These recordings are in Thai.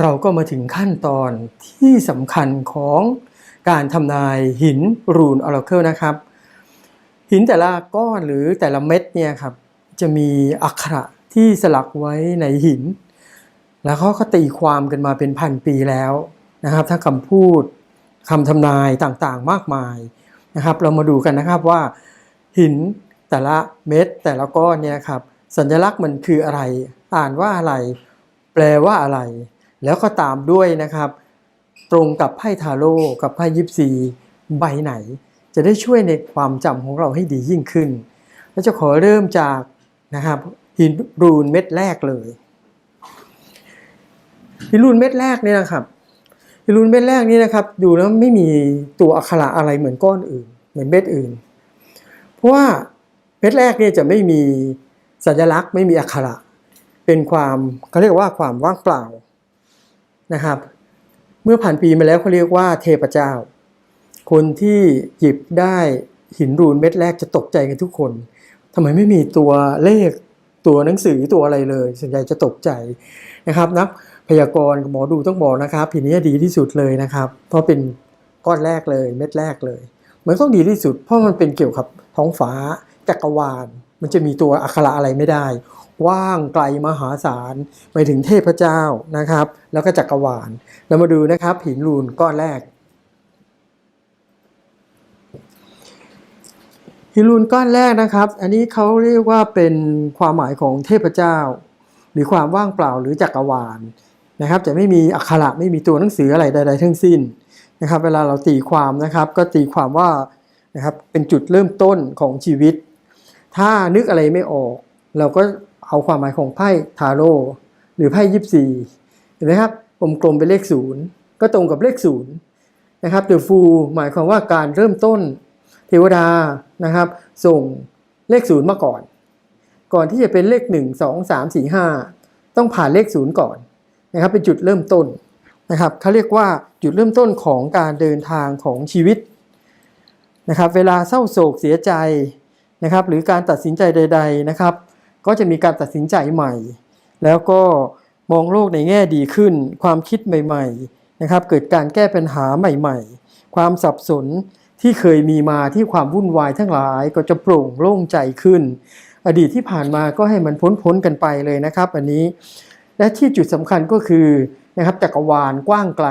เราก็มาถึงขั้นตอนที่สำคัญของการทำนายหินรูนออร์เคิลนะครับ หินแต่ละก้อนหรือแต่ละเม็ดเนี่ยครับจะมีอักขระที่สลักไว้ในหิน แล้วเขาก็ตีความกันมาเป็นพันปีแล้วนะครับทั้งคำพูดคำทำนายต่างๆมากมายนะครับ เรามาดูกันนะครับว่า หินแต่ละเม็ดแต่ละก้อนเนี่ยครับสัญลักษณ์มันคืออะไร อ่านว่าอะไร แปลว่าอะไร แล้วก็ตามด้วยนะครับ ตรงกับไพ่ทาโร่กับไพ่ยิปซีใบไหน จะได้ช่วยในความจำของเราให้ดียิ่งขึ้นแล้วจะขอเริ่มจากนะครับหินรูนเม็ดแรกเลยหินรูนเม็ดแรกนี่นะครับหินรูนเม็ดแรกนี่นะครับ ดูแล้วไม่มีตัวอักขระอะไรเหมือนก้อนอื่น เหมือนเม็ดอื่น เพราะว่าเม็ดแรกเนี่ยจะไม่มีสัญลักษณ์ไม่มีอักขระ เป็นความเขาเรียกว่าความว่างเปล่า นะครับ เมื่อผ่านปีมาแล้วเขาเรียกว่าเทพเจ้า คนที่หยิบได้หินรูนเม็ดแรกจะตกใจกันทุกคนทำไมไม่มีตัวเลขตัวหนังสือตัวอะไรเลยส่วนใหญ่จะตกใจนะครับนักพยากรณ์หมอดูต้องบอกนะครับหินนี้ดีที่สุดเลยนะครับ เพราะเป็นก้อนแรกเลยเม็ดแรกเลยมันต้องดีที่สุด เพราะมันเป็นเกี่ยวกับท้องฟ้าจักรวาล มันจะมีตัวอักขระอะไรไม่ได้ ว่างไกลมหาศาลไปถึงเทพเจ้านะครับ แล้วก็จักรวาลเรามาดูนะครับหินรูนก้อนแรก หินรูนก้อนแรกนะครับ อันนี้เขาเรียกว่าเป็นความหมายของเทพเจ้า หรือความว่างเปล่าหรือจักรวาลนะครับจะไม่มีอักขระไม่มีตัวหนังสืออะไรใด ๆ ทั้งสิ้นนะครับ เวลาเราตีความนะครับ ก็ตีความว่านะครับเป็นจุดเริ่มต้นของชีวิต ถ้านึกอะไรไม่ออก เราก็เอาความหมายของไพ่ทาโร่หรือไพ่ยิปซีเห็นไหมครับกลมๆเป็นเลขศูนย์ก็ตรงกับเลขศูนย์นะครับเดอะฟูหมายความว่าการเริ่มต้นเทวดานะครับ ส่งเลขศูนย์มาก่อน ก่อนที่จะเป็นเลขหนึ่งสองสามสี่ห้าต้องผ่านเลขศูนย์ก่อนนะครับ เป็นจุดเริ่มต้นนะครับเขาเรียกว่าจุดเริ่มต้นของการเดินทางของชีวิตนะครับ เวลาเศร้าโศกเสียใจ นะครับ หรือการตัดสินใจใด ๆนะครับ ก็จะมีการตัดสินใจใหม่ แล้วก็มองโลกในแง่ดีขึ้น ความคิดใหม่ๆนะครับ เกิดการแก้ปัญหาใหม่ ๆ ความสับสนที่เคยมีมาที่ความวุ่นวายทั้งหลายก็จะโปร่งโล่งใจขึ้น อดีตที่ผ่านมาก็ให้มันพ้นพ้นๆกันไปเลยนะครับ อันนี้ และที่จุดสำคัญก็คือนะครับจักรวาลกว้างไกล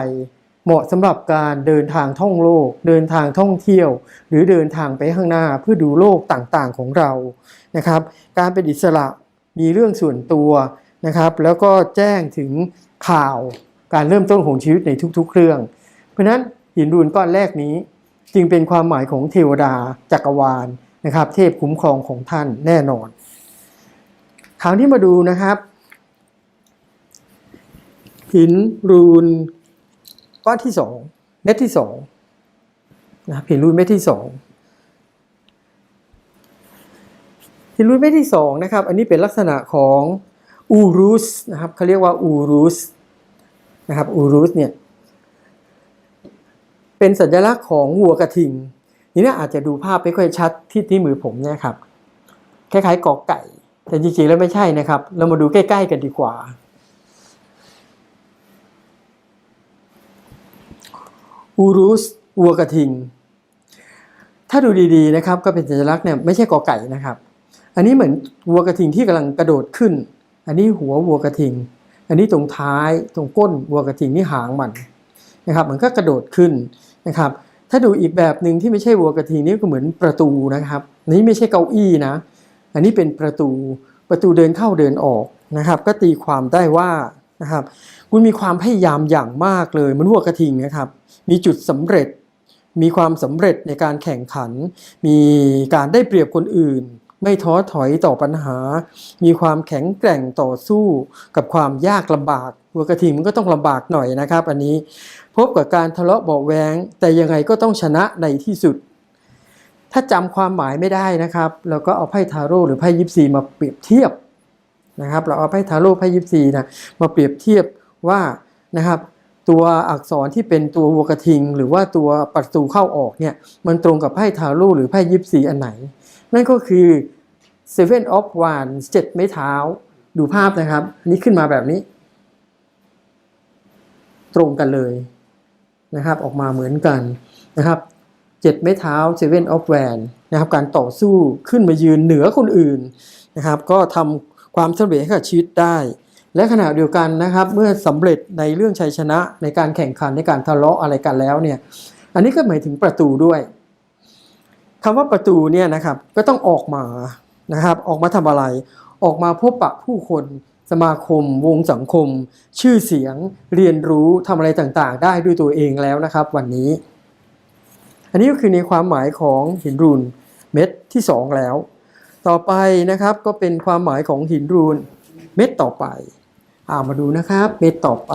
เหมาะสำหรับการเดินทางท่องโลก เดินทางท่องเที่ยว หรือเดินทางไปข้างหน้าเพื่อดูโลกต่างๆของเรานะครับ การเป็นอิสระมีเรื่องส่วนตัวนะครับ แล้วก็แจ้งถึงข่าวการเริ่มต้นของชีวิตในทุกๆ เรื่อง เพราะนั้นหินรูนก้อนแรกนี้ จึงเป็นความหมายของเทวดาจักรวาลนะครับ เทพคุ้มครองของท่านแน่นอนคราวนี้มาดูนะครับ หินรูน ก้อนที่สองเม็ดที่สองนะครับหิรูนเม็ดที่สองหินรูนเม็ดที่สองนะครับ อันนี้เป็นลักษณะของอูรุสนะครับเขาเรียกว่าอูรุสนะครับอูรุสเนี่ยเป็นสัญลักษณ์ของวัวกระทิง นี่นี่ยอาจจะดูภาพไม่ค่อยชัดที่ที่มือผมเนี่ยครับคล้ายๆกอไก่ แต่จริงๆแล้วไม่ใช่นะครับ เรามาดูใกล้ ๆ กันดีกว่า อูรุสวัวกระทิง ถ้าดูดีๆนะครับ ก็เป็นสัญลักษณ์เนี่ยไม่ใช่กอไก่นะครับ อันนี้เหมือนวัวกระทิงที่กำลังกระโดดขึ้น อันนี้หัววัวกระทิง อันนี้ตรงท้ายตรงก้นวัวกระทิงนี่หางมันนะครับ มันก็กระโดดขึ้นนะครับ ถ้าดูอีกแบบหนึ่งที่ไม่ใช่วัวกระทิงนี่ก็เหมือนประตูนะครับอันนี้ไม่ใช่เก้าอี้นะ อันนี้เป็นประตูประตูเดินเข้าเดินออกนะครับ ก็ตีความได้ว่า นะครับ คุณมีความพยายามอย่างมากเลยมันวัวกระทิงนะครับ มีจุดสำเร็จ มีความสำเร็จในการแข่งขัน มีการได้เปรียบคนอื่น ไม่ท้อถอยต่อปัญหา มีความแข็งแกร่งต่อสู้กับความยากลำบากวัวกระทิงมันก็ต้องลำบากหน่อยนะครับ อันนี้พบกับการทะเลาะเบาแวงแต่ยังไงก็ต้องชนะในที่สุดถ้าจำความหมายไม่ได้นะครับ เราก็เอาไพ่ทาโร่หรือไพ่ยิปซีมาเปรียบเทียบ นะครับ เราเอาไพ่ทาโร่ไพ่ยิปซีนะมาเปรียบเทียบว่านะครับตัวอักษรที่เป็นตัววัวกระทิง หรือว่าตัวประตูเข้าออกเนี่ยมันตรงกับไพ่ทาโร่หรือไพ่ยิปซีอันไหน นั่นก็คือ seven of wands เจ็ดไม้เท้า ดูภาพนะครับนนี้ขึ้นมาแบบนี้ ตรงกันเลยนะครับ ออกมาเหมือนกันนะครับเจ็ดไม้เท้าเซเว่นออฟแวนนะครับ การต่อสู้ขึ้นมายืนเหนือคนอื่นนะครับ ก็ทำ ความสำเร็จให้กับชีวิตได้ และขณะเดียวกันนะครับ เมื่อสำเร็จในเรื่องชัยชนะในการแข่งขันในการทะเลาะอะไรกันแล้วเนี่ยอันนี้ก็หมายถึงประตูด้วยคำว่าประตูเนี่ยนะครับก็ต้องออกมานะครับออกมาทำอะไร ออกมาพบปะผู้คนสมาคม วงสังคม ชื่อเสียง เรียนรู้ทำอะไรต่างๆ ได้ด้วยตัวเองแล้วนะครับ วันนี้ อันนี้ก็คือในความหมายของหินรูนเม็ดที่สองแล้ว ต่อไปนะครับก็เป็นความหมายของหินรูนเม็ดต่อไปอามาดูนะครับเม็ดต่อไป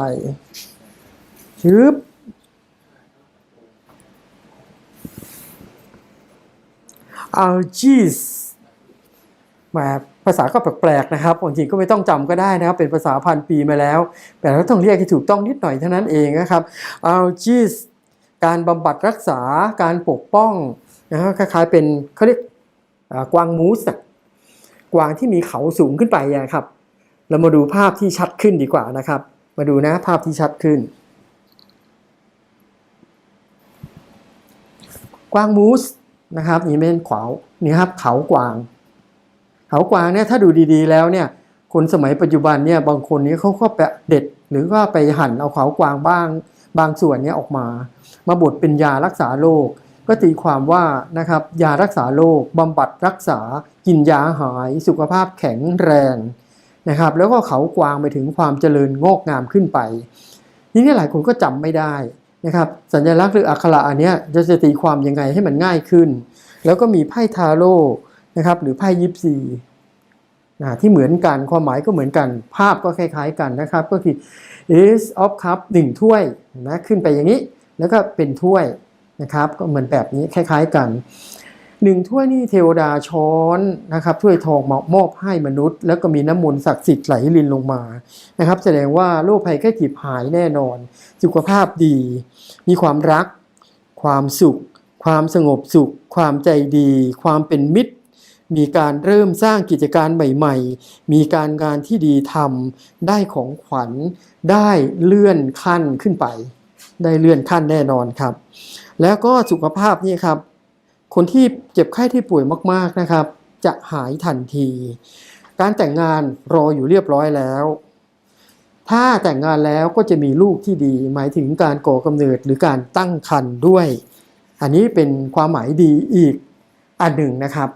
ชึบ algaes แหมาภาษาก็แปลกๆนะครับจริงๆก็ไม่ต้องจำก็ได้นะครับ เป็นภาษาพันปีมาแล้ว แต่เราต้องเรียกให้ถูกต้องนิดหน่อยเท่านั้นเองนะครับ algaes การบำบัดรักษาการปกป้องนะครับคล้ายๆเป็นเขาเรียก กวางมูสอะกวางที่มีเขาสูงขึ้นไปอะครับ เรามาดูภาพที่ชัดขึ้นดีกว่านะครับ มาดูนะภาพที่ชัดขึ้น กวางมูสนะครับนี่เป็นขวาวนี่ครับเขากวาง เขากวางเนี่ยถ้าดูดีๆแล้วเนี่ยคนสมัยปัจจุบันเนี่ยบางคนนี่ยเขาก็ไปเด็ด หรือก็ไปหั่นเอาเขากวางบ้าง บางส่วนเนี่ยออกมา มาบดเป็นยารักษาโรค ก็ตีความว่านะครับยารักษาโรคบำบัดรักษา กินยาหาย สุขภาพแข็งแรงนะครับแล้วก็เขากวางไปถึงความเจริญงอกงามขึ้นไปทีนี้หลายคนก็จำไม่ได้นะครับสัญลักษณ์หรืออักขระอันเนี้ยจะจะตีความยังไงให้มันง่ายขึ้น แล้วก็มีไพ่ทาโร่นะครับหรือไพ่ยิปซีนะที่เหมือนกันความหมายก็เหมือนกัน ภาพก็คล้ายๆกันนะครับก็คือ Ace of Cup หนึ่งถ้วยนะขึ้นไปอย่างนี้ แล้วก็เป็นถ้วย นะครับก็เหมือนแบบนี้คล้ายๆกันหนึ่งถ้วยนี่เทวดาช้อนนะครับถ้วยทองมามอบให้มนุษย์ แล้วก็มีน้ำมนต์ศักดิ์สิทธิ์ไหลลินลงมานะครับ แสดงว่าโรคภัยแค่จิบหายแน่นอน สุขภาพดี มีความรัก ความสุข ความสงบสุข ความใจดี ความเป็นมิตร มีการเริ่มสร้างกิจการใหม่ๆ มีการงานที่ดีทำได้ของขวัญได้เลื่อนขั้นขึ้นไป ได้เลื่อนขั้นแน่นอนครับ แล้วก็สุขภาพนี่ครับ คนที่เจ็บไข้ที่ป่วยมากๆนะครับ จะหายทันที การแต่งงานรออยู่เรียบร้อยแล้ว ถ้าแต่งงานแล้วก็จะมีลูกที่ดี หมายถึงการก่อกำเนิดหรือการตั้งครรภ์ด้วย อันนี้เป็นความหมายดีอีกอันหนึ่งนะครับ